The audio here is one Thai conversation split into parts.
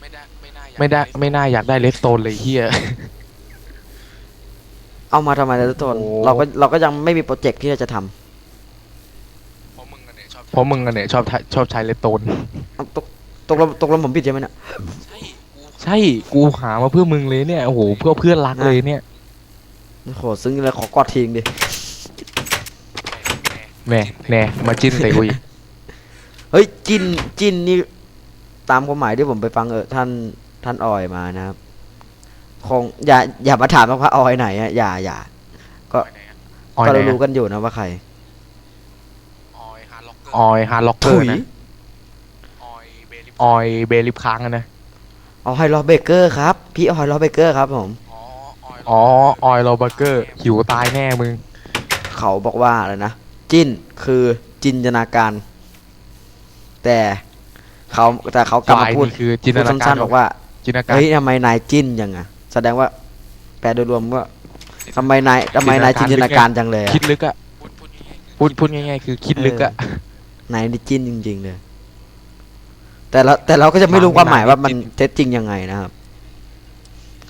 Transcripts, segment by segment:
ไม่ได้ไม่น่าอยากไม่ได้ไม่น่าอยากได้เลสโตนเลยเฮีย เอามาทำไมล่ะทุกคนโอ้ เราก็เราก็ยังไม่มีโปรเจกต์ที่จะทำเพราะมึงกันเนี่ยชอบเพราะมึงอะเนี่ยชอบใช้ชอบใช้เลสโตนเอาตกตกลงตกลงผมผิดใช่ไหมเนี่ยใช่กูใช่กูหามาเพื่อมึงเลยเนี่ยโอ้โหเพื่อเพื่อนรักเลยเนี่ยโอ้โหซึ้งเลยขอกอดทิ้งดิแหม่แหม่แหน่แหน่มาจิ้นใส่กูอีกเฮ้ยจินจินนี่ ตามความหมายที่ผมไปฟังเออท่านท่านออยมานะครับ คงอย่าอย่ามาถามว่าออยไหนอะอย่าอย่าออยไหนอะออยก็ไหนเรารู้อะกันอยู่นะว่าใคร ออยฮาร์ล็อกเกอร์ออยฮาร์ล็อกเกอถุร์ย นะออยเบลิฟออยเบลิฟค้างอะนะออยลอเบเกอร์ครับ พี่ออยลอเบเกอร์ครับผม อ๋อออยอ๋อออยโรเบอร์เกอร์หิวตายแน่มึง เขาบอกว่าอะไรนะ จินคือจินตนาการ แต่ เขาแต่เขากลับฝ่ามายพูดนี่คือ จินตพูดนาการสั้นๆบอกว่าจินตนาการ เฮ้ยทำไมนายจิ้นยังอะแสดงว่าแปลโดยรวมว่าทำไมนายทำไมนายจินตนาการจังเลยอะคิดลึกอะพูดพูดง่ายๆคือพูดพูดง่ายๆ คือคิดลึกอะ นายนี่จิ้นจริง ๆเลยแต่เราแต่เราก็จะไม่รู้ความหมายว่ามันเท็จจริงยังไงนะครับ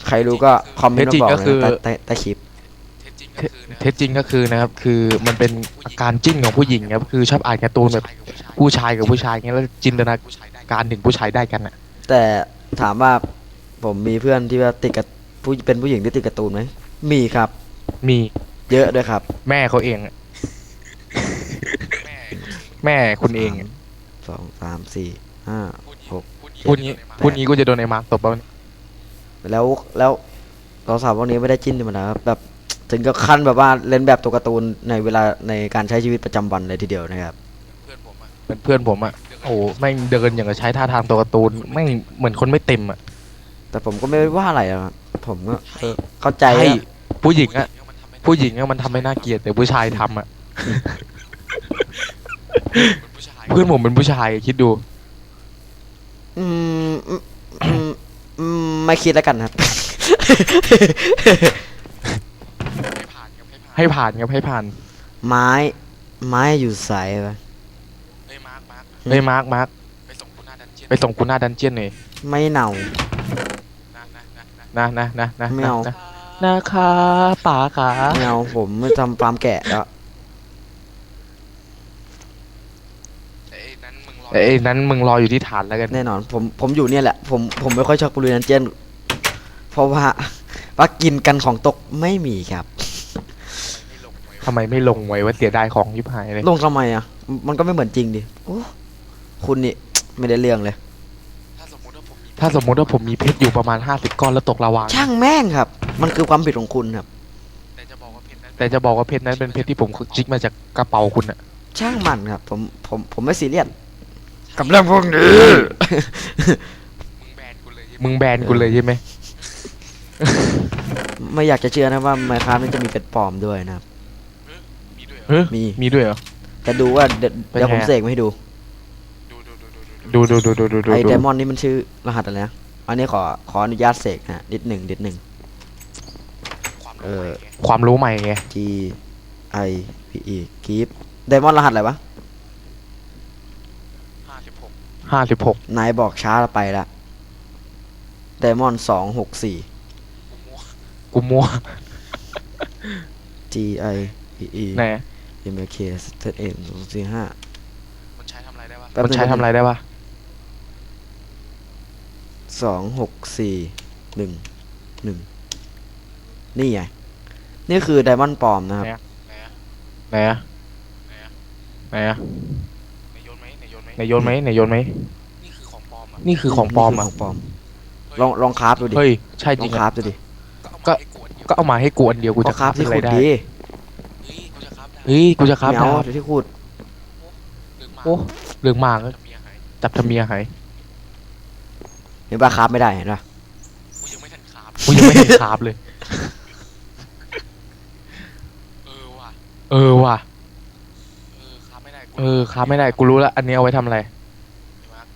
ใครรู้ก็คอมเมนต์มาบอกเลยนะใต้ใต้ใต้คลิปเท็จจริงก็คือนะเท็จจริงก็คือนะครับ คือมันเป็นอาการจิ้นของผู้หญิงครับคือชอบอ่านการ์ตูนแบบผู้ชายกับผู้ชายเงี้ยแล้วจินตนาผู้ชายได้ การถึงผู้ชายได้กันอะแต่ถามว่าผมมีเพื่อนที่ว่าติดกับผู้เป็นผู้หญิงที่ติดการ์ตูนไหมมีครับ มีเยอะด้วยครับแม่เขาเองอะแม่แม่คุณเองอะสองสามสี่ห้าพูดหกพูดงี้พูดงี้กูจะโดนไอ้มาร์คตบแล้วแล้วแล้วเราสาวพวกนี้ไม่ได้จิ้นธรรมดาครับแบบถึงกับขั้นแบบว่าเล่นแบบตัวการ์ตูนในเวลาในการใช้ชีวิตประจำวันเลยทีเดียวนะครับเพื่อนผมอะเหมือนเพื่อนผมอะ โอ้โหแม่งเดินอย่างกับใช้ท่าทางตัวการ์ตูนแม่งเหมือนคนไม่เต็มอะแต่ผมก็ไม่ว่าอะไรหรอกครับผมก็เออ เข้าใจใช่อะผู้หญิงอะผู้หญิงมันทำไม่ได้ผู้หญิงอะมันทำไม่น่าเกลียดแต่ผู้ชายทำอะเป็นผู้ชายเพื่อนผมเป็นผู้ชายคิดดู อืมอืมอืมอืมไม่คิดแล้วกันครับ ให้ผ่านครับให้ผ่านให้ผ่านครับให้ผ่านไม้ไม้อยู่ใสปะ เฮ้ยมาร์คมาร์ค เฮ้ยมาร์คมาร์คไปส่งกูหน้าดันเจียนไปส่งกูหน้าดันเจียนหน่อยไม่เน่านะนะนะนะนะนะนะนะไม่เอานะนะคะป๋าขาไม่เอาผมไม่ทำฟาร์มแกะแล้วเอ้ยนั้นมึงรอเอ้ยนั้นมึงรออยู่ที่ฐานแล้วกันแน่นอน ผมผมอยู่เนี่ยแหละ ผมผมไม่ค่อยชอบปุรีนันเจนเพราะว่าว่ากินกันของตกไม่มีครับไม่ลงไว้ทำไมไม่ลงไว้ว่าเสียดายของยิบหายเลยลงทำไมอะ มันก็ไม่เหมือนจริงดิโอ้ คุณนี่ไม่ได้เรื่องเลย ถ้าสมมติว่าผมมีถ้าสมมุติว่าผมมีเพชรอยู่ประมาณ 50 ก้อนแล้วตกระวาง ช่างแม่งครับ มันคือความผิดของคุณครับ แต่จะบอกว่าเพชรนั้นแต่จะบอกว่าเพชรนั้นเป็นเพชรที่ผมจิกมาจากกระเป๋าคุณอะช่างมันครับ ผมผมผมไม่ซีเรียสกับเรื่องพวกนี้ มึงแบนกูเลยใช่ไหมมึงแบนกูเลยใช่ไหมไม่อยากจะเชื่อนะว่าไมค้ามันจะมีเป็ดปลอมด้วยนะครับ มีด้วยเหรอเฮ้ยมี มีด้วยเหรอจะดูว่าเดี๋ยวเป็นเดี๋ยวผมไงอะเสกมาให้ดูดูดู ดูดูดูดูดูดูดูดูดูไอ้ดูไดมอนด์นี่มันชื่อรหัสอะไรนะอันนี้ขอขออนุญาตเสกฮะนิดหนึ่งนิดหนึ่งความเอรู้อใหม่ไงความรู้ใหม่ไง G I P E กีฟไดมอนด์รหัสอะไรวะห้าสิบหกห้าสิบหกนายบอกช้าไปละไดมอนด์สองหกสี่กูมั่วกูมัว G I P E ไหน M K S Z N สองสี่ห้ามันใช้ทำอะไรได้วะแป๊บมันนึงใช้ทำอะไรได้ปะ สองหกสี่หนึ่งหนึ่งนี่ไง นี่คือไดมอนด์ปลอมนะครับ ไหนอะไหนอะไหนอะไหนโยนไหมไหนโยนไหมไหนโยนไหมไหนโยนไหมนี่คือของปลอมอะนี่คือของปลอมนี่อะคืของปลอม ลองลองคราฟดูดิเฮ้ยใช่ลจอริงงคราอะฟดูดิก็เอามาให้กูอันเดียวก็เอามาให้กูอันเดียวกูจะก็คราฟที่อะไรขุดได้ดีเฮ้ยกูจะครับได้เฮ้ยกูจะครับไม่เอาดาบเดี๋ยวที่ขุด เรื่องมากโอ้เรื่องมากจะเมียหายจับทำเมียหาย เห็นปะคราฟไม่ได้เห็นปะกูยังไม่ทันครับกูยังไม่เห็นคราบเลย เออว่ะเออว่ะ เออครับไม่ได้กูเออคราบไม่ได้กูรู้แล้วอันนี้เอาไว้ทำอะไรไอ้มาร์ค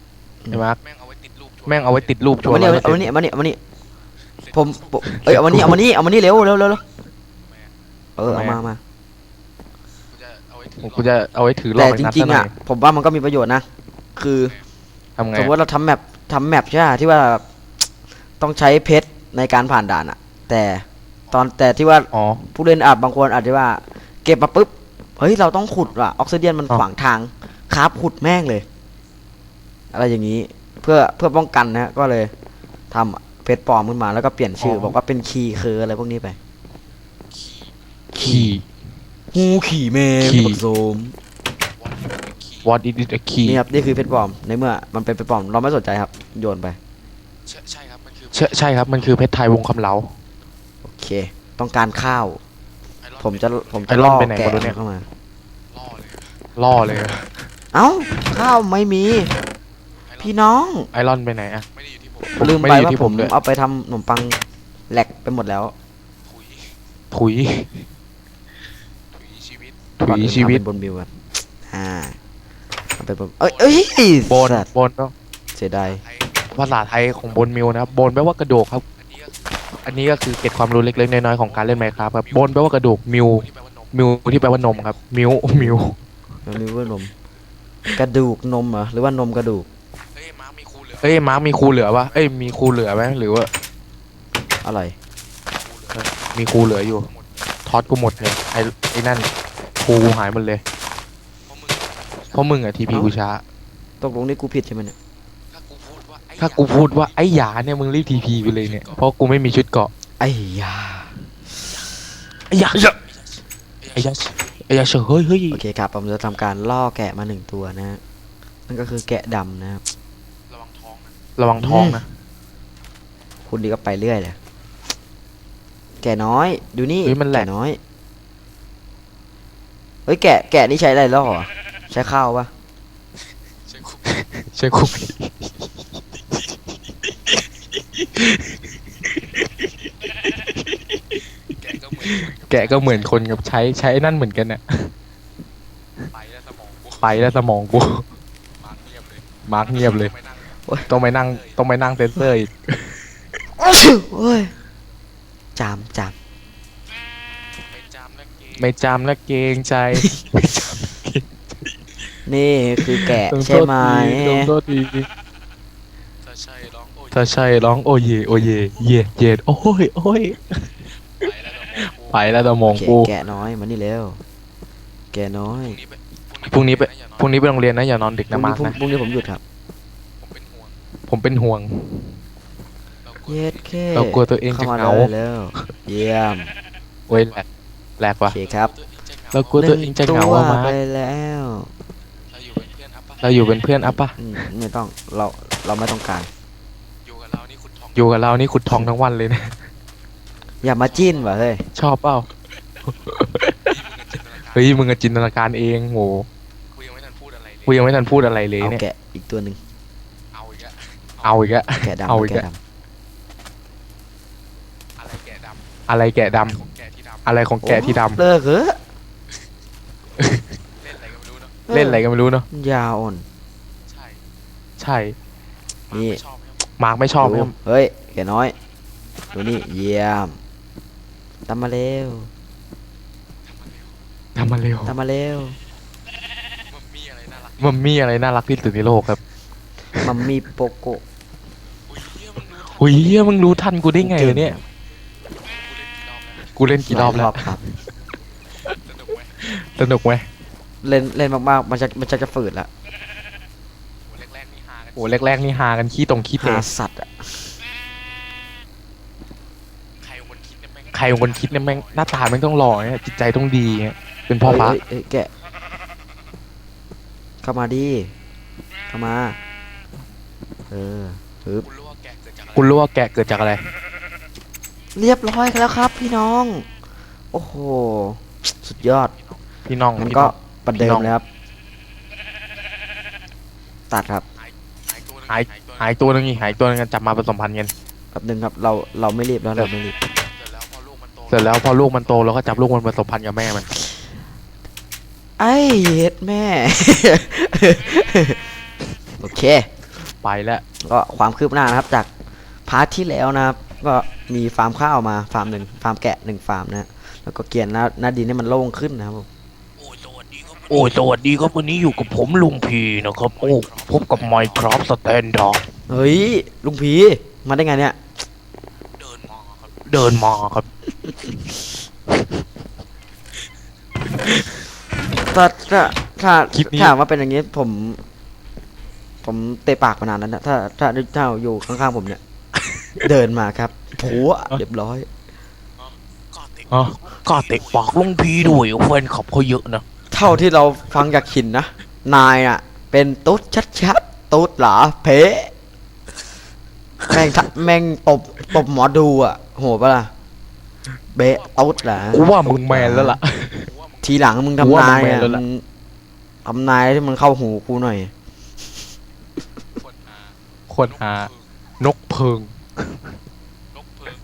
ไอ้มาร์คแม่งเอาไว้ติดรูปชัวร์แม่งเอาไว้ติดรูปชัเอาวมาร์นี่ร้อยเปอเอาร์มาเซ็นต์นี่เอามานี่เอามานี่ผมผมเอ้ยเอามานี่เอามานี่เอามานี่เร็วเร็วเร็วเร็วเออเอามามากูจะเอาไว้ถือกูจะเอาไว้ถือรอแต่บจไอ้นัทริงซะหน่ๆอะอยผมว่ามันก็มีประโยชน์นะ คือทำไงสมมติอะเราทำแมป ทำแมปใช่ไหมที่ว่าแบบต้องใช้เพชรในการผ่านด่านอะแต่ตอนแต่ที่ว่าอ๋อ ผู้เล่นอาจบางคนอาจจะว่า เก็บมาปุ๊บเฮ้ยเราต้องขุดว่ะออกซิเดียนมันอ๋อ ขวางทางคราบขุดแม่งเลย อะไรอย่างนี้เพื่อเพื่อป้องกันนะก็เลยทำเพชรปลอมขึ้นมาแล้วก็เปลี่ยนชื่อ บอกว่าเป็นคีย์เคอร์อะไรพวกนี้ไป ขี่ งูขี่แมงขี่ผสมวันเป็นคี what is it a key นี่ครับนี่คือเพชรปลอมในเมื่อมันเป็นเพชรปลอมเราไม่สนใจครับ โยนไปใช่ใช่ครับ มันคือใช่ใช่ครับ มันคือเพชรไทยวงคำเหลาโอเค ต้องการข้าวไอรอนผมจะผมไอจะรล่อนอไปไหนแกะวะเนี่ย เข้ามา ล่อเลยล่อเลยเอ้าข้าวไม่มีไอรอนพี่น้อง ไอรอนไปไหนอะไม่ได้อยู่ที่ผมผมลืมไม่ไปได้อยู่ว่าที่ผผมมด้วยเอาไปทำขนมปังแหลกไปหมดแล้วถุยถุยถุยชีวิต ถุยชีวิต ก่อนอื่นทำเป็นบนบิวครับอ่าเอา ไปบนเอ้ยเอ้ยบนสัตว์บนเนาะเสียดายไทยภาษาไทยของบนมิวนะครับบนแปลว่ากระดูกครับอันนี้ก็คืออันนี้ก็คือเก็บความรู้เล็กๆน้อยๆของการเล่นไมครับครับบนแปลว่ากระดูกมิวที่แปลว่านมมิวที่แปลว่านมครับ มิวมิวมันมีเว่านม กระดูกนมเหรอหรือว่านมกระดูกเฮ้ยม้ามีครูเหลือเอ้ยมาร์คมีครูเหลือปะเอ้ยมีครูเหลือไหมหรือว่าอะไรครูเหลือมีครูเหลืออยู่หมดทอดกูหมดเลยไอ้ไอ้นั่นครูกูหายหมดเลย เพราะมึงเพราะมึงอะทีพีกูช้า ตกลงนี่กูผิดใช่ไหมเนี่ยถ้ากูพูดว่าไอ้ถ้ากูพูดว่าไอ้หยาเนี่ยมึงรีบทีพีไปเลยเนี่ยเพราะกูไม่มีชุดเกราะไอ้ยาไอ้หยาไอ้หยาไอ้หยาเฉยเฮ้ยเฮ้ยโอเคครับผมจะทำการล่อแกะมาหนึ่งตัวนะฮะนั่นก็คือแกะดำนะครับระวังท้องนะระวังท้องนะคุณดีก็ไปเรื่อยเลยแกะน้อย ดูนี่เฮ้ยมันแหลกแกะน้อยเฮ้ยแกะแกะนี่ใช้อะไรล่ออะ ใช้ข้าวปะใช่กูใช่คุกแกะก็เหมือนแกะก็เหมือนคนกับใช้ใช้นั่นเหมือนกันน่ะ ไปแล้วสมองกูไปแล้วสมองกู มาเงียบเลยมาร์กเงียบเลยไม่นั่งต้องไปนั่งต้องไปนั่งเซนเซอร์อีกโอ้ยจามจามไม่จำนะเกไม่จำและเกรงใจ นี่คือแกะต้องใช่ไหมโทษทีต้องโทษทีถ้าใช่ร้องโอ้ยถ้าใช่ร้องโอเยโอเย เยเยโอ้ยโอ้ยไปแล้วสมองกูไปแล้วสมองกูโอเคแกะน้อยมานี่เร็วแกะน้อยพรุ่งนี้ไปอย่านอนพรุ่งนี้ไปโรงเรียนนะอย่านอนดึกพรุ่นะงมานี้ร์กพรุ่งนะพรุ่งนี้ผมหยุดครับ ผมเป็นห่วงผมเป็นห่วงเรากลัวเย็ดเคเรากลัวตัวเองเข้าจะมาเหงาได้แล้วเยี่ยมเว้ยแหลกแหลกโอว่ะเคครับเรากลัวตัวเองจะเหงาหอะนึ่มาไปร์กแล้ว เราอยู่เป็นเพื่อนอัปปะเราอยู่เป็นเพื่อนอัปปะอืมไม่ต้องเราเราไม่ต้องการ อยู่กับเรานี่คุณทองอยู่กับเรานี่ขุดทองทั้งวันเลยนะ อย่ามาจิ้นว่ะเฮ้ยชอบเปล่าเฮ้ยมึงอะจินตนาการเองโหกูยังไม่ทันพูดอะไรเลยกูยังไม่ทันพูดอะไรเลยเอาเนี่ย แกะอีกตัวหนึ่งเอาอีกแล้วเอาอีกอะแกะดำเอาอีกแกะอะดอะไรแกะดอะไรแกะดำำของแกะที่ดำอะไรของำแกะที่ดำโอ้เลิกเหอะ เล่นอะไรก็ไม่รู้เนาะเล่นอะไรกันไม่รู้เนาะยาวอ่อน ใช่ใช่นี่ มาไม่ชอบไหมครับมาร์กไม่ชอบดูครับเฮ้ยแกะน้อยดูนี่เยี่ยมตามมาเร็วทำมาเร็วตามมาเร็วมันมีอะไรน่ารักมันมีอะไรน่ารักที่สุดในโลกครับมัมมี่โปโกะอุ้ยเหี้ยมึงรู้หุยเฮียมึงรู้ทันกูได้ไงเนี่ยกูเล่นกี่รอบแล้วกูเล่นกี่รอบแล้วครับสนุกไหมสนุกไหม เล่นเล่นมากๆ มันจะมันจะจะฝืดละโหแรกๆนี่ฮากันโอ้แรกๆนี่หากันขี้ตรงขี้เตะหาสัตว์อะใครเป็นคนคิดเนี่ยแม่งใครเป็นคนคิดเนี่ยแม่งหน้าตาแม่งต้องหล่อเนี่ยจิตใจต้องดีเนี่ยเป็นพ่อพระเฮ้ยเฮ้ยเฮ้ยแกะเข้ามาดิเข้ามา เออปึ๊บคุณรู้ว่าแกะเกิดจากอะไรคุณรู้ว่าแกะเกิดจากอะไร เรียบร้อยแล้วครับ พี่น้อง โอ้โห สุดยอดพี่น้องมันพี่ก็น้อง ประเดิพี่น้มองเลยครับ ตัดครับหายตัวหนึงหายตัวหนึงหายตัวหนึงอีกหายตัวหนึงกันจับมาผสมพันธุ์กันแป๊บนึงครับ เราเราไม่รีบแล้วเราไม่รีบเสร็จแล้วพอลูกมันโตเสร็จแล้วพอลูกมันโตเราก็จับลูกมันผสมพันธุ์กับแม่มัน ไอ้เฮ็ดแม่ โอเค ไปแล้วก็ความคืบหน้านะครับ จากพาร์ทที่แล้วนะครับ ก็มีฟาร์มข้าวมาฟาร์มหนึ่งฟาร์มแกะหนึ่งฟาร์มนะฮะแล้วก็เกียนหน้าหน้าดินให้มันโล่งขึ้นนะครับผม โอ้ยสวัสดีครับโอ้ยสวัสดีครับวันนี้อยู่กับผมลุงพีนะครับ โอ้พบกับ Minecraft Standard เฮ้ย ลุงพีมาได้ไงเนี่ย เดินมาครับ เดินมาครับ ถ้าถ้าถ้าคลิปนี้ถ้าว่าเป็นอย่างนี้ผม ผมเตะปากมานานแล้วนะถ้าถ้าถ้าอยู่ข้างๆผมเนี่ย เดินมาครับผัวเรียบร้อยก็ติดอะกล้าเตะปากลุงพีด้วยแฟนขับเขาเยอะนะ เท่าที่เราฟังจากขินนะ นายอะเป็นตุ๊ดชัดๆตุ๊ดเหรอเพะแม่งทะแม่งตบตบหมอดูอะโหปะล่ะเบะตุ๊ดเหรอกูว่ามึงแมนแล้วล่ะ ทีหลังมึงกูว่าทำนายมึงแมนอะแล้วล่ะมึงทำนายที่มันเข้าหูกูหน่อยคนหาคนหานกเพิง นกเพิง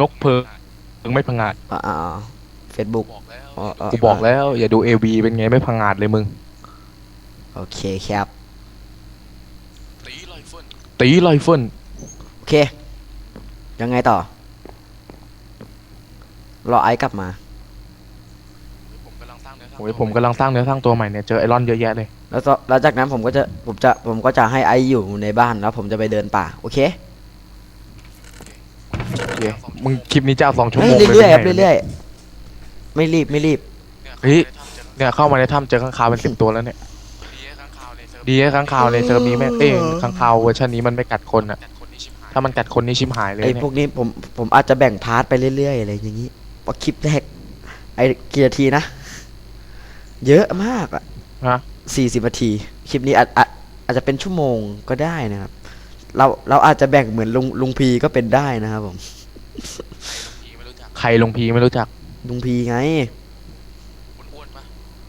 นกเพิงมึงไม่พังงาดอ่าเฟซบุ๊กบอ กแล้วกูบอกแล้ว อย่าดูเอวีเป็นไงไม่พังงาดเลยมึง โอเคครับ ตีไรเฟิลตีไรเฟิลโอเค ยังไงต่อ รอไอซ์กลับมาผมกำลังสร้างเนื้อสร้างโอ้ยผมกำลังสร้างเนื้อสร้างตัวใหม่เนี่ยเจอไอรอนเยอะแยะเลย แล้วต่อแล้วจากนั้นผมก็จะผมจะผมก็จะให้ไอซ์อยู่ในบ้านแล้วผมจะไปเดินป่า โอเคโอเคมึงคลิปนี้จะเอาสองชั่วเฮ้โมยงเรื่อยๆครับเป็นไงเรื่อยๆ ไม่รีบไม่รีบ เฮ้ย เนี่ยเข้ามาในถ้ำเจอข้างคาวเป็นสิบตัวแล้วเนี่ย ดีข้างคาวในเซิร์ฟดีให้ข้างคาวในเซิร์ฟนี้แม่งเอ้ยข้างคาวเวอร์ชันนี้มันไม่กัดคนอะจัดคนที่ชิบหายถ้ามันกัดคนนี่ชิมหายเลยไอ้เนี่พยวกนี้ผมผมอาจจะแบ่งพาร์ทไปเรื่อยๆอะไรอย่างนี้เพราะคลิปแรกไอ้กี่นาทีนะ เยอะมากอะฮะ สี่สิบนาที คลิปนี้อาจอาจอาจจะเป็นชั่วโมงก็ได้นะครับ เราเราอาจจะแบ่งเหมือนลุงลุงพีก็เป็นได้นะครับผมพีไม่รู้จักใครลงพีไม่รู้จัก ลุงพีไงอ้วนๆปะ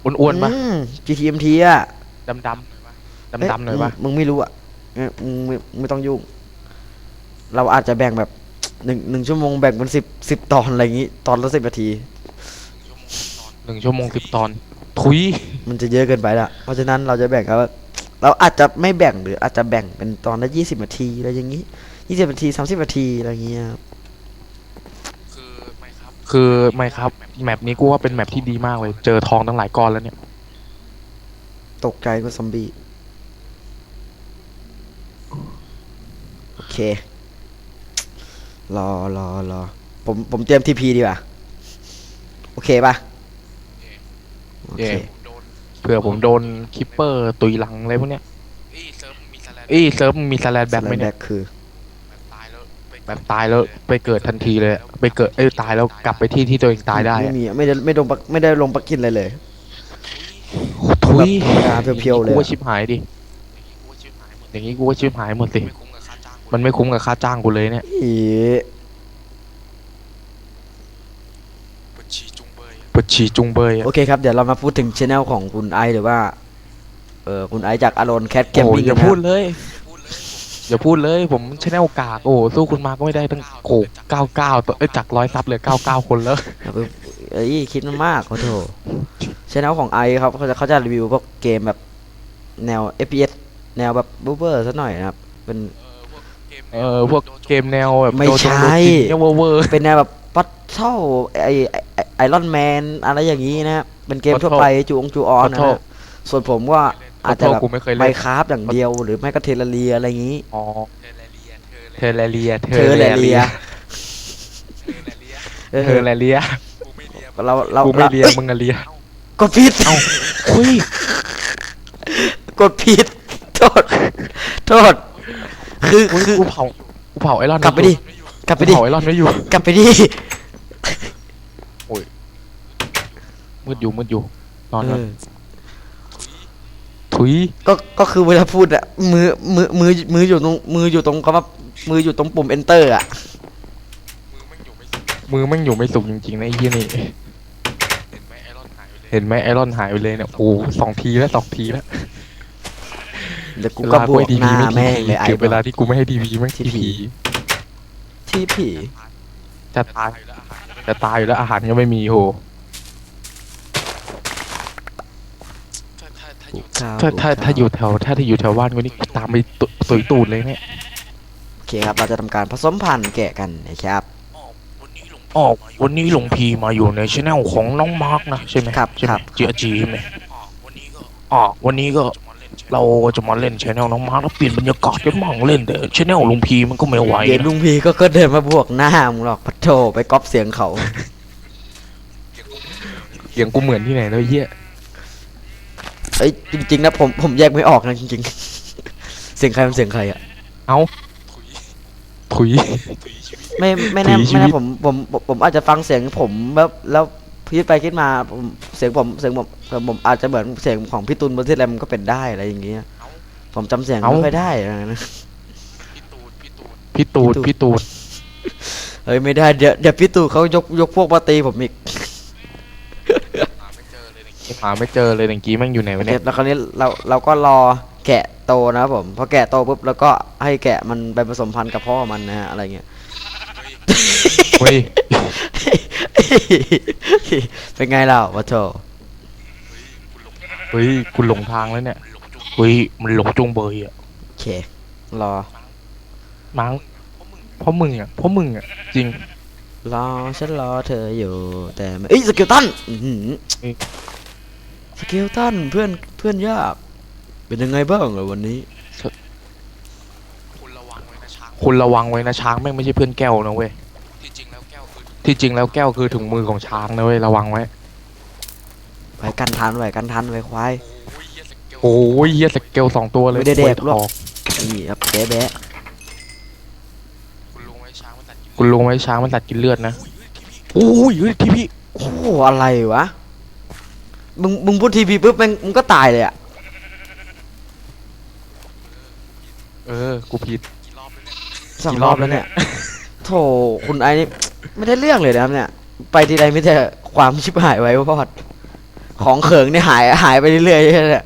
อ้วนๆปะ อืม GTMT อะดำดหน่อยปะำดำๆหน่อยปะมึงมึงไม่รู้อะเอ้ยมึงไม่ไม่ต้องยุ่ง เราอาจจะแบ่งแบบหนึ่งหนึ่งชั่วโมงแบ่งเป็นสิบสิบตอนอะไรอย่างงี้ ตอนละสิบนาทีชั่วโมงตอนหนึ่งชั่วโมงสิบตอน ทุย มันจะเยอะเกินไปละเพราะฉะนั้นเราจะแบ่งครับว่าเราอาจจะไม่แบ่งหรืออาจจะแบ่งเป็นตอนละยี่สิบนาทีอะไรอย่างงี้ยี่สิบนาทีสามสิบนาทีอะไรอย่างเงี้ยครับคือไม่ ครับคือไม่ครับแมปนี้กูว่าเป็นแมปที่ดีมากเลย เจอทองตั้งหลายก้อนแล้วเนี่ยตกใจก็ซอมบี้ โอเค รอรอรอผมผมเตรียมทีพีดีกว่า โอเคป่ะโอเคเย่โดนเผื่อผมโดนคิปเปอร์ตุยหลังอะไรพวกเนี้ยอีเซิร์ฟมีสแลนเอ้ยเซิร์ฟมึงมีสแลนแบ็คไหมแบ็เนี่ยคคือแบบตาย แล้วไปแบบตายแล้วไปเกิดทันทีเลยอะไปเกิดเอ้ยตายแล้วกลับไปที่ที่ตัวเองตายได้ไม่อะมีไม่ได้ไม่ลงปักไม่ได้ลงปักกินอะไรเลย ทุยแบบธรรมดาเพียวๆเลยกูอะว่าชิบหายดิกูว่าชิบหายหมดอย่างงี้กูว่าชิบหายหมดสิไม่คุ้มกับค่าจ้างมันไม่คุ้มกับค่าจ้างกูเลยเนี่ย อีบัญชีจุงเบยปวดฉี่จุงเบยอะโอเคครับ เดี๋ยวเรามาพูดถึงช anel ของคุณไอซ์หรือว่า เออคุณไอซ์จากอารอนแคทเกมโอ้มิ่งอย่านะคพูรัดบเลยพูดเลย อย่าพูดเลยผมชแนลกากโอ้โหสู้คุณมาก็ไม่ได้ตั้งโขกเก้าเก้าตัวเอ้ยจากร้อยซับเหลยเก้าเก้าคนแล้วอย่าไปเอ้ยคิดมันมากขอโทษช anel ของไอซ์ครับเขาจะเขาจะรีวิวพวกเกมแบบแนว FPS แนวแบบบูเบอร์ซะหน่อยนะครับ เป็นเออพวกเกมเออพวกเกมแนวแบบไม่โดนใช่โดนกินเนี่ยเวอร์เวอร์เป็นแนวแบบปัตเท่าไอไอรอนแมนอะไรอย่างนี้นะครับเป็นเกมทั่ว Portal ไปจูองจูออนนะ Portal ฮะส่วนผมก็ อาจจะแบบกูไม่เคยไมเล่นคราฟอย่างเดียวหรือไม่ก็เทเลเรียอะไรอย่างนี้ อ๋อเทเลเลียเทเทเลเลเลียเทเลเรียเทเลเลียเออเทเลเลียกูไม่เลียเราเรากูไม่เลียอ้มึงอะเลียกดผิดเอ้าคุยกดผิดโทษโทษคือกูคือกูเผากูเผาไอรอนกลับไปดิกลับไปกูดิเผาไอรอนไม่อยู่กลับไปดิมืดอยู่มืดอยู่นอนเอก่อนอ ถุยก็ก็คือเวลาพูดอะมือมือมือมืออยู่ตรงมืออยู่ตรงคำว่ามืออยู่ตรงปุ่ม enter อะมือแม่งอยู่ไม่สุดมือแม่งอยู่ไม่สุกจริงๆนะไอ้เหี้ยนี่เห็นไหมไอรอนหายไปเลยเห็นไหมไอรอนหายไปเลยเนี่ยโอ้สองทีแล้วสองทีแล้วเดี๋ยวกูก็บวกหน้าแม่งเลยไอ้เก็บเวลาที่กูไม่ให้ทีวีแม่งทีทีพีพีที่ผีจะตายอยู่แล้วอาหารจะตายอยู่แล้วอาหารก็ไม่มีโห ถ้าถ้าถ้าอยู่ข้าวถ้าถ้าถ้าถ้าอยู่แถวถ้าที่อยู่แถวบ้านกูนี่กูตามไปตุตุยตูดเลยเนี่ยโอเคครับ เราจะทำการผสมพันธุ์แกะกันนะครับ อ๋อวันนี้หลวงอ๋อวันนี้หลวงพีมาอยู่ในช anel ของน้องมาร์กนะใช่ไหมครับใช่ไหคมรับเจียจีไหมอ๋อวันนี้อะวันนี้ก็จะมาเล่นใช่ไหมเราจะมาเล่นชแนลน้องมาร์คแล้วเปลี่ยนบรรยากาศกันมั่งเล่นแต่ชแนลลุงพีมันก็ไม่ไหวเย็นนะลุงพีก็ก็เดินมาบวกหน้ามึงหรอกพัดโถไปก๊อปเสียงเขา เสียงกูเหมือนที่ไหนแล้วเหี้ย เอ้ยจริง ๆ นะผมผมแยกไม่ออกนะจริงๆ เสียงใครเป็นเสียงใครอะเอ้าถุยถุยถุยชีวิตไม่ไม่แน่ผีชีไม่วิแน่ตผมผมผมผมอาจจะฟังเสียงผมแล้วแล้วคิดไปคิดมาผมเสียงผมเสียงผมผมผมอาจจะเหมือนเสียงของพี่ตุลบนที่แรมก็เป็นได้อะไรอย่างเงี้ยผมจำเสียงไม่ค่อยได้นะ พี่ตูนพี่ตูนพี่ตูดพี่ตูดพี่ตูด เฮ้ยไม่ได้เดี๋ยวเดี๋ยวพี่ตูลเขายกยกพวกมาตีผมอีก หาไม่เจอเลยตะกี้แม่งอยู่ไหนวะเนี่ยแล้วคราวนี้เราเราก็รอแกะโตนะครับผมพอแกะโตปุ๊บแล้วก็ให้แกะมันไปผสมพันธุ์กับพ่อมันนะฮะอะไรเงี้ยเฮ้ยเป็นไงเล่าวะโถเฮ้ยกูหลงทางแล้วเนี่ยหลงจุกเฮ้ยมันหลงจงเบยอะโอเครอมั้งเพราะมึงเพราะมึงอะเพราะมึงอะจริงรอฉันรอเธออยู่แต่ไม่เอ้ยสกิลตัน อื้อหือเอ้ยสกิลตันเพื่อนเพื่อนยาก เป็นยังไงบ้างเหรอวันนี้ คุณระวังไว้นะช้างคุณระวังไว้นะช้างแม่งไม่ใช่เพื่อนแก้วนะเว้ย ที่จริงแล้วแก้วคือที่จริงแล้วแก้วคือถุงมือของช้างนะเว้ยระวังไว้ไว้กันทันไว้กันทันไว้ควาย โอ้ยเฮียสเกลโอ้ยเหี้ยสเกลสองตัวเลยไม่ได้แดกหรอกโอ้ยทองนี่ครับแบะแบะคุณลุงไว้ช้างมันตัดกินคุณรู้ไหมช้างมันสัตว์กินเลือดนะอุ้ยเฮ้ยพี่โอ้ยเฮ้ยที่พี่ โอ้โหอะไรวะ มึงมึงพูดทีพีปุ๊บแม่งมึงก็ตายเลยอะเออ กูผิดกี่รอบแล้วเนี่ยสองกี่รรออบบแล้แล้ววเนี่เนี่ยยโถคุณไอ้นี่ไม่ได้เรื่องเลยนะครับเนี่ย ไปทีไรไม่แต่ความชิบหายไว้พอด ของเขิงเนี่ยหายหายไปเรื่อยๆใช่ไหม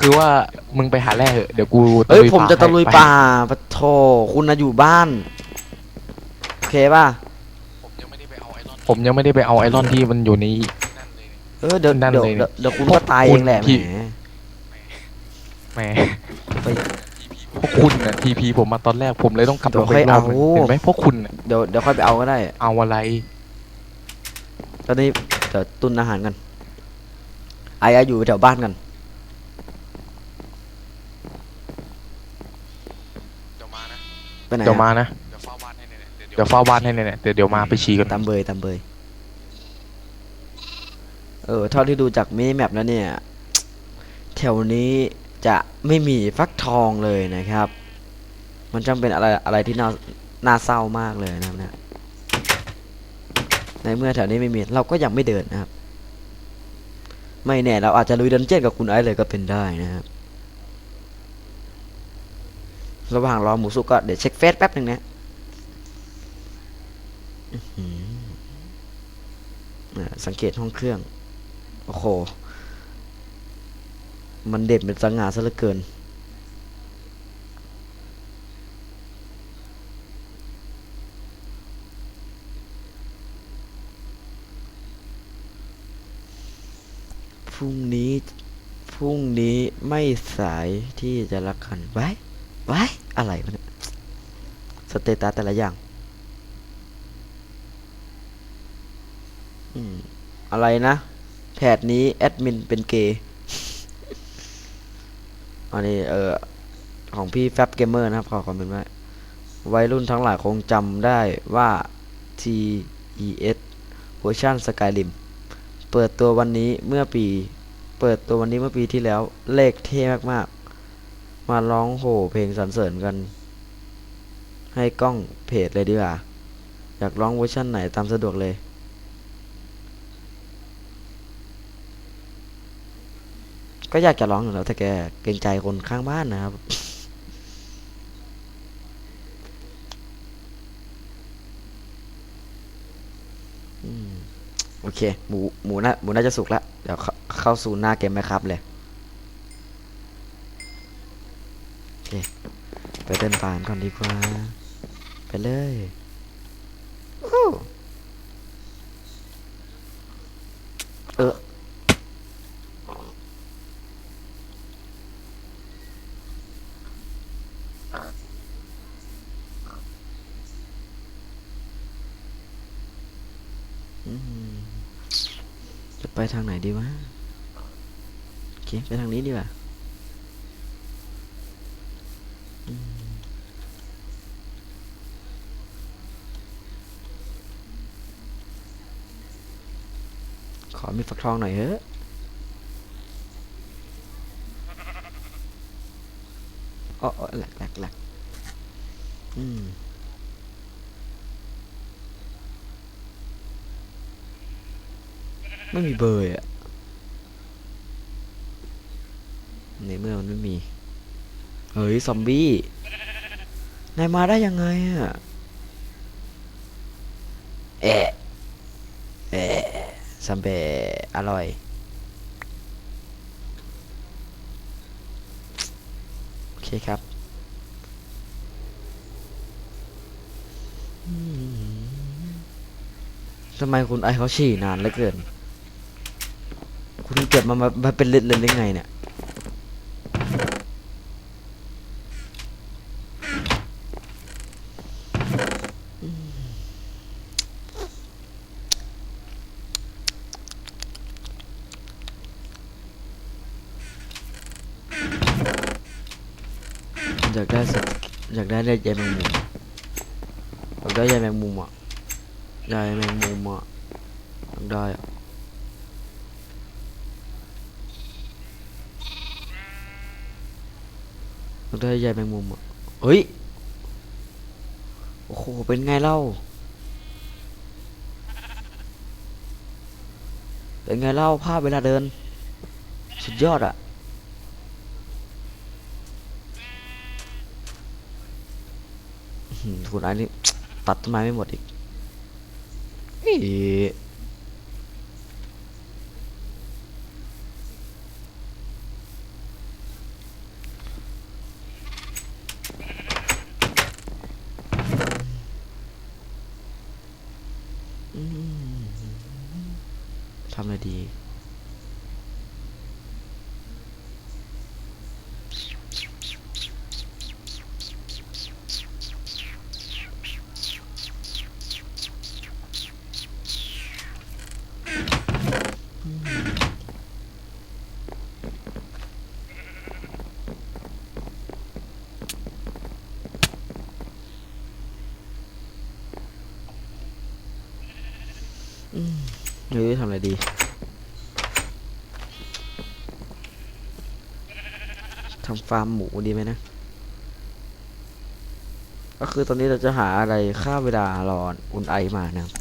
คือว่ามึงคือว่ามึงไปหาแร่เหอะเดี๋ยวกูเอ้ยผมจะตะให้ลุยไปป่าปะโถคุณนะอยู่บ้าน โอเคป่ะ ผมยังไม่ได้ไปเอาไอรอนที่มันอยู่ในนั่นเลยเนี่ยเออเดี๋ยวนั่นเดี๋ยวเลย เดี๋ยวเดี๋ยวคุณพวก็กตายคุเอณงแหละแหที่มแหมไป พวกคุณน่ะทีพีผมมาตอนแรกผมเลยต้องกลับเดี๋ลยวงไปค่อยอีกรอบหนึ่งเอา เห็นไหมพวกคุณน่ะเดี๋ยวเดี๋ยวค่อยไปเอาก็ได้ เอาอะไรตอนนี้เดี๋ยวตุนอาหารกันไอ้อะอยู่แถวบ้านกันเดี๋ยวมานะไปไหนเดี๋ยวอะมานะ เดี๋ยวเฝ้าบ้านให้เนี่ยเดี๋ยวเดี๋ยวเฝ้าบ้านให้เนี่ยเดี๋ยวเดี๋ยวมาไปชี้กันตามเบยตามเบยเออเท่าที่ดูจากมินิแมปแล้วเนี่ย แถวนี้จะไม่มีฟักทองเลยนะครับ มันจังเป็นอะไรอะไรที่น่าน่าเศร้ามากเลยนะครับเนี่ยในเมื่อแถวนี้ไม่มีเราก็ยังไม่เดินนะครับ ไม่แน่เราอาจจะลุยดันเจี้ยนกับคุณไอซ์เลยก็เป็นได้นะครับ ระหว่างรอหมูสุกก็เดี๋ยวเช็คเฟซแป๊บหนึ่งนะอื้อหืออ่า สังเกตห้องเครื่อง โอ้โห มันเด่นเป็นสง่าซะเหลือเกิน พรุ่งนี้ พรุ่งนี้ไม่สายที่จะรักกัน ไว้ ไว้ อะไรวะเนี่ย สเตตัสแต่ละอย่างอืม อะไรนะแพทนี้แอดมินเป็นเกย์อันนี้เออของพี่แฟบเกมเมอร์นะครับขอคอมเมนต์ไว้วัยรุ่นทั้งหลายคงจำได้ว่า TES เวอร์ชัน Skyrim เปิดตัววันนี้เมื่อปี เปิดตัววันนี้เมื่อปีที่แล้วเลขเท่มากๆ มาร้องโหเพลงสรรเสริญกัน ให้กล้องเพจเลยดีกว่า อยากร้องเวอร์ชันไหนตามสะดวกเลย ก็อยากจะร้องอยู่แล้วแต่แกเกรงใจคนข้างบ้านนะครับ โอเค หมูหมูน่าหมูน่าจะสุกแล้ว เดี๋ยวเข้าสู่หน้าเกมไหมครับเลยโอเค ไปเดินปานก่อนดีกว่า ไปเลยอู้เออ อืม ไป ทางไหนดีวะโอเคไปทางนี้ดีกว่าขอมีฟักทองหน่อยเถอะอ๋ออ๋อแหลกแหลกแหลกอืม ไม่มีเบอร์อะในเมื่อมันไม่มี เฮ้ย ซอมบี้ นายมาได้ยังไงอะเอะเอะซัมเบอร่อยโอเคครับทำไมคุณไอเขาฉี่นานเหลือเกิน ก็บมามามาเป็นเล็ดเลยได้ไงเนี่ยอยากได้สักอยากได้เล็ดใยแมงมุมอยากได้ใยแมงมุมอะใยแมงมุมอะอยากได้อะ เราได้ใยแมงมุมอะเฮ้ย โอ้โห เป็นไงเล่า เป็นไงเล่าภาพเวลาเดิน สุดยอดอะหือคุณไอ้นี่ตัดต้นไม้ไม่หมดอีกอีอืม ทำอะไรดี หรือทำอะไรดี ทำ ฟาร์มหมูดีไหมนะ ก็คือตอนนี้เราจะหาอะไรค่าเวลารออุ่นไอมานะครับ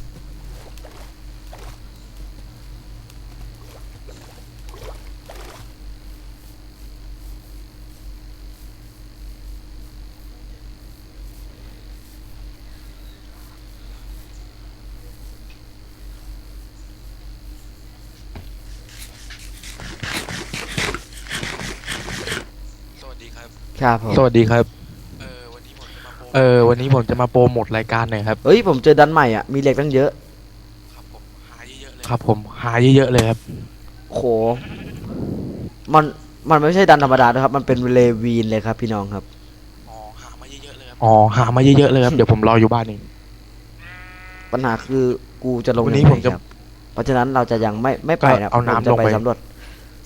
ครับครับผมสวัสดีครับเออวันนี้ผมจะมาโปรเออวันนี้ผมจะมาโปรโมทรายการหน่อยครับเฮ้ยผมเจอดันใหม่อะมีเหล็กตั้งเยอะครับผมหาเยอะๆเลยครับผมหาเยอะๆเลยครับ โห มันมันไม่ใช่ดันธรรมดานะครับ มันเป็นเลวีนเลยครับ พี่น้องครับ อ๋อหามาเยอะๆเลยครับอ๋อหามาเยอะๆเลยครับ เดี๋ยวผมรออยู่บ้านเองปัญหาคือกูจะลงวันนี้ยังไงผมจะครับเพราะฉะนั้นเราจะยังไม่ไม่ไปนะก็เอาน้ำผมจะลงไปสำรวจ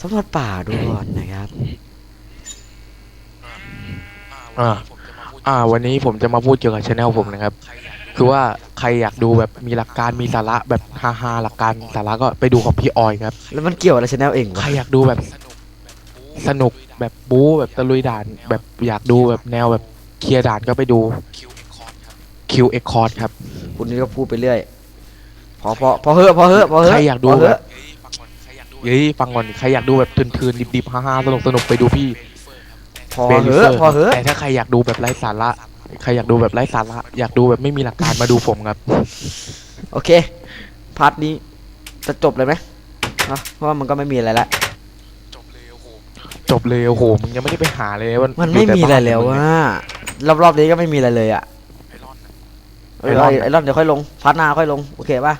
สำรวจป่าดูก่อนนะครับ อ่าอ่าวันนี้ผมจะมาพูดอ่า วันนี้ผมจะมาพูดเกี่ยวกับช anel ผมนะครับใครอยากดูคือว่าใครอยากดูแบบมีหลักการมีสาระแบบฮาฮาๆหลักการสาระก็ไปดูของพี่ออยครับ แล้วมันเกี่ยวอะไรชแนลเองใครวะอยากดูแบบสนุกแบบบู๊สนุกแบบบู๊แบบตะลุยด่าน แบบอยากดูแบบแนวแบบเคลียร์ด่านก็ไปดูคิวเอ็กคอร์ดครับ Q X Cord ครับ คุณนี่ก็พูดไปเรื่อย พอพอพอเหอะพอเหอะพอเหอะใครอยากดูพเหแบอะบเฮ้ยฟังก่อนใครอยากดูเฮ้ยฟังก่อนใครอยากดูแบบทืนๆดิบๆฮาๆสนุกๆไปดูพี่ พอเหอะพอเหอะแต่ถ้าใครอยากดูแบบไร้สาระใครอยากดูแบบไร้สาระอยากดูแบบไม่มีหลักการมาดูผมครับ โอเค พาร์ทนี้จะจบเลยไหมอะเพราะว่ามันก็ไม่มีอะไรละ จบเลยโอ้โหจบเลยโอ้โหมึงยังไม่ได้ไปหาเลยว่ามันอไม่ยู่แต่มีอะไรบ้านแล้วมึงว่ารอบๆนี้ก็ไม่มีอะไรเลยอะไอรอนนะเออไอรอนเดี๋ยวค่อยลงพาร์ทหน้าค่อยลง โอเคป่ะ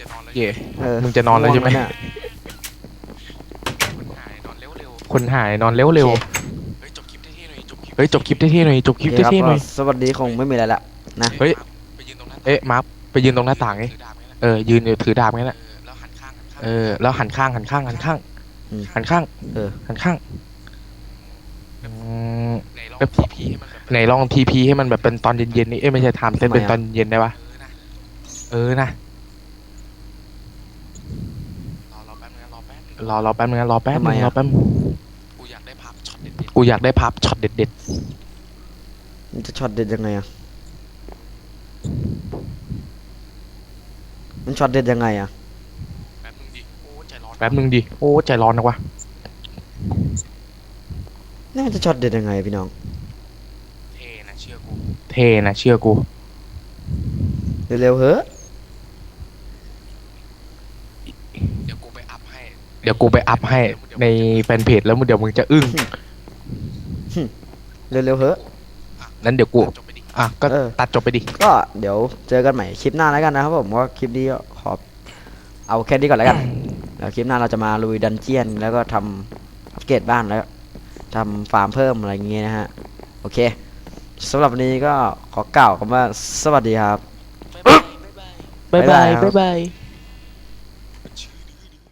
จะนอนแล้วเย่เออมึงจะนอนแล้วใช่ไหมง่วงเนี่ย มันหายนอนเร็ว คนหายนอนเร็วเร็วโอเคๆเฮ้ยจบคลิปได้ที่หน่อยจบคลิปๆเฮ้ยจบคลิปได้ที่หน่อยจบคลิปโอเคได้ครับที่หน่อยก็สวัสดีคงไม่มีอะไรละ นะเฮ้ย ไปยืนตรงนั้นเอ๊ะมาร์คไปยืนตรงหน้าต่างไงถือดาบไงล่ะเออยืนอยู่ถือดาบงั้นแหละเออแล้วหันข้างหันข้างเออแล้วหันข้างหันข้างหันข้างอืม หันข้างเออ หันข้างอืม ในลองเอ้ยทีพีให้มันแบบไหนลองทีพีให้มันแบบเป็นตอนเย็นๆนี่เอ้ยไม่ใช่ไทม์เซตทำไมเป็นอะ ตอนเย็นได้ปะเออนะเออนะ รอรอแป๊บนึงนะ รอแป๊บนึงรอรอแป๊บนึงนะรอแป๊บทำนึไมงอะ รอแป๊บนึงกูอยากได้ภาพช็อตเด็ดกูอยากได้ภาพช็อตเด็ดมันจะช็อตเด็ดยังไงอะมันช็อตเด็ดยังไงอะๆแป๊บนึงดิโอ้ใจร้อนๆแป๊บนึงดิโอ้ใจร้อนนะวะนี่มันจะช็อตเด็ดยังไงพี่น้อง เท่นะเชื่อกูเท่นะเชื่อกู เร็วๆเฮ้อะ เดี๋ยวกูไปอัพให้ เดี๋ยวกูไปอัพให้ในแฟนเพจแล้วมึงเดี๋ยวมึงจะอึ้งเร็วๆเฮ้อะนั้นเดี๋ยวกูจบไปดิอะก็เออ ตัดจบไปดิ ก็เดี๋ยวเจอกันใหม่คลิปหน้าแล้วกันนะครับผมก็คลิปนี้ก็ขอเอาแค่นี้ก่อนแล้วกันแล้วคลิปหน้าเราจะมาลุยดันเจียนแล้วก็ทำอัปเกรดบ้านแล้วทำฟาร์มเพิ่มอะไรอย่างเงี้ยนะฮะโอเคสำหรับวันนี้ก็ขอกล่าวคำว่าสวัสดีครับ บ๊ายบาย บ๊ายบายบ๊ายบายบ๊ายบาย